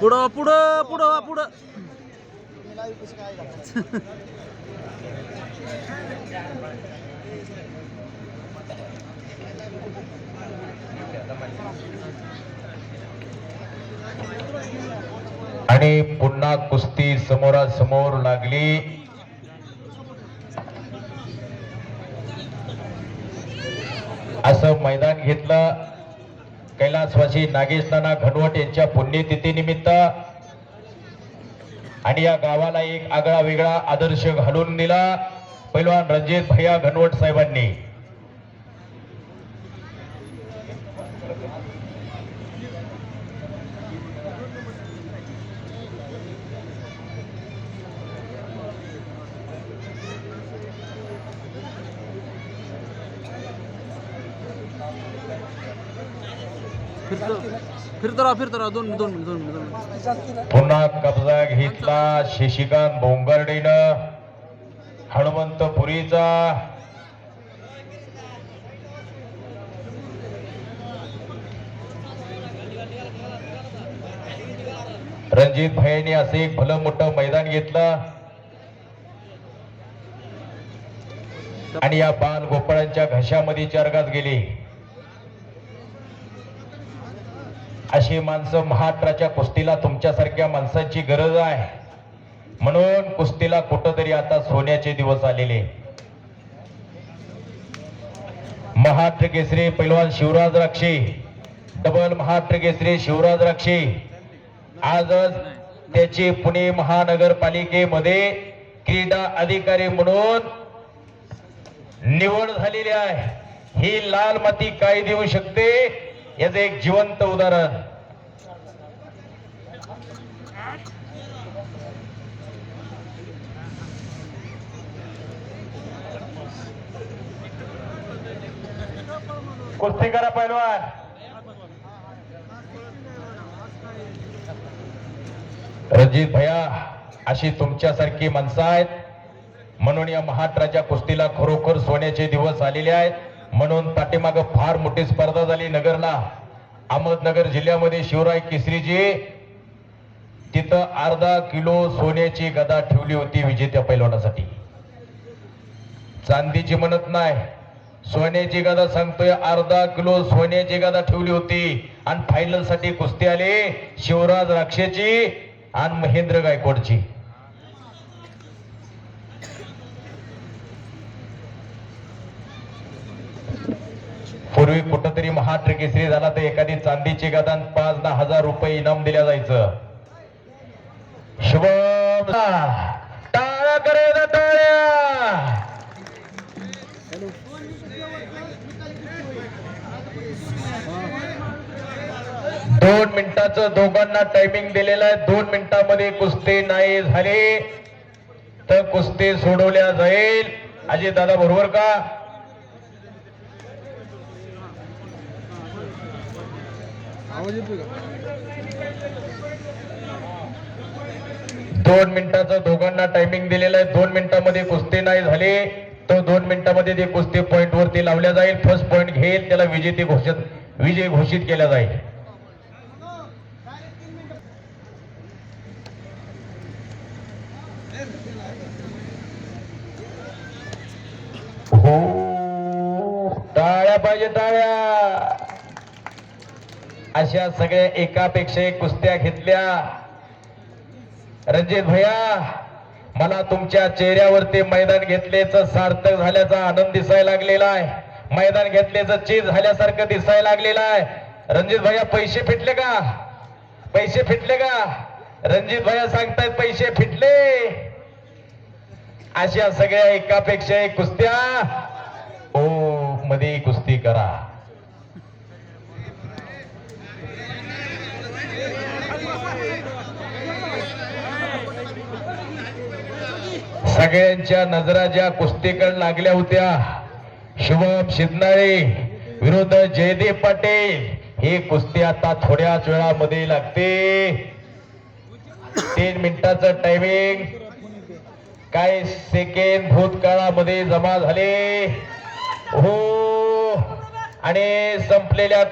पुढं पुढं पुढं पुढं. आणि पुन्हा कुस्ती समोरासमोर लागली. असं मैदान घेतलं. कैलासवासी नागेश नाना घनवट यांच्या पुण्यतिथीनिमित्त आणि या गावाला एक आगळा वेगळा आदर्श घालून दिला. पैलवान रणजित भैया घनवट साहेबांनी. फिरतो. फिरतो राहा फिरतो राहा दोन दोन दोन पुन्हा कब्जा घेतला शशिकांत बोंगर्डीनं. हनुमंतपुरीचा. रणजित भाईने असे एक भलं मोठं मैदान घेतलं. आणि या बाल गोपाळांच्या घशामध्ये चारगात गेली. अशी माणसं महाराष्ट्राच्या कुस्तीला तुमच्यासारख्या माणसांची गरज आहे. म्हणून कुस्तीला कुठंतरी आता सोन्याचे दिवस आलेले. महाराष्ट्र केसरी पैलवान शिवराज राक्षी डबल महाराष्ट्र केसरी शिवराज राक्षी. आजच त्याची पुणे महानगरपालिकेमध्ये क्रीडा अधिकारी म्हणून निवड झालेली आहे. ही लाल माती काय देऊ शकते? याचं एक जिवंत उदाहरण. कुस्ती करा पैलवान. रणजित भैया अशी तुमच्यासारखी माणसं आहेत. म्हणून या महाराष्ट्राच्या कुस्तीला खरोखर सोन्याचे दिवस आलेले आहेत. म्हणून पाठीमाग फार मोठी स्पर्धा झाली नगरला. अहमदनगर जिल्ह्यामध्ये शिवराय केसरीजी तिथं अर्धा किलो सोन्याची गदा ठेवली होती विजेत्या पैलवानासाठी. चांदीची म्हणत नाही. सोन्याची गदा सांगतोय अर्धा किलो सोन्याची गदा ठेवली होती. आणि फायनलसाठी कुस्ती आली शिवराज राक्षेची आणि महेंद्र गायकवाडची. पूर्वी कुठंतरी महाराष्ट्र केसरी झाला तर एखादी चांदीची गदा पाच दहा हजार रुपये इनाम दिल्या जायचं. शुभ टाळ्या करे टाळ्या. दोन मिनिटाचं दोघांना टायमिंग दिलेलं आहे. दोन मिनिटामध्ये कुस्ती नाही झाली. तर कुस्ती सोडवल्या जाईल. अजित दादा बरोबर का? आवाज येतोय का? दोन मिनिटाचा दोघांना टायमिंग दिलेला आहे. दोन मिनिटामध्ये कुस्ती नाही झाली. तर दोन मिनिटामध्ये ते कुस्ती पॉईंट वरती लावल्या जाईल फर्स्ट पॉईंट घेईल. त्याला विजेते घोषित विजय घोषित केला जाईल. हो टाळ्या पाहिजे टाळ्या. अशा सगळ्या एकापेक्षा एक कुस्त्या घेतल्या. रणजित भैया मला तुमच्या चेहऱ्यावरती मैदान घेतल्याचं सार्थक झाल्याचा आनंद दिसायला लागलेला आहे. मैदान घेतल्याचं चीज झाल्यासारखं दिसायला लागलेलं आहे. रणजित भैया पैसे फिटले का? पैसे फिटले का? रणजित भैया सांगतायत पैसे फिटले. अशा सगळ्या एकापेक्षा एक कुस्त्या. ओ मध्ये कुस्ती करा. सगळ्यांच्या नजरा ज्या कुस्तीकडे लागल्या होत्या. शुभम शिंदळे विरुद्ध जयदेव पाटील. ही कुस्ती आता थोड्याच वेळामध्ये लागते. तीन मिनिटाचं टायमिंग काही सेकंड भूतकाळामध्ये जमा झाले. हो. आणि संपलेल्या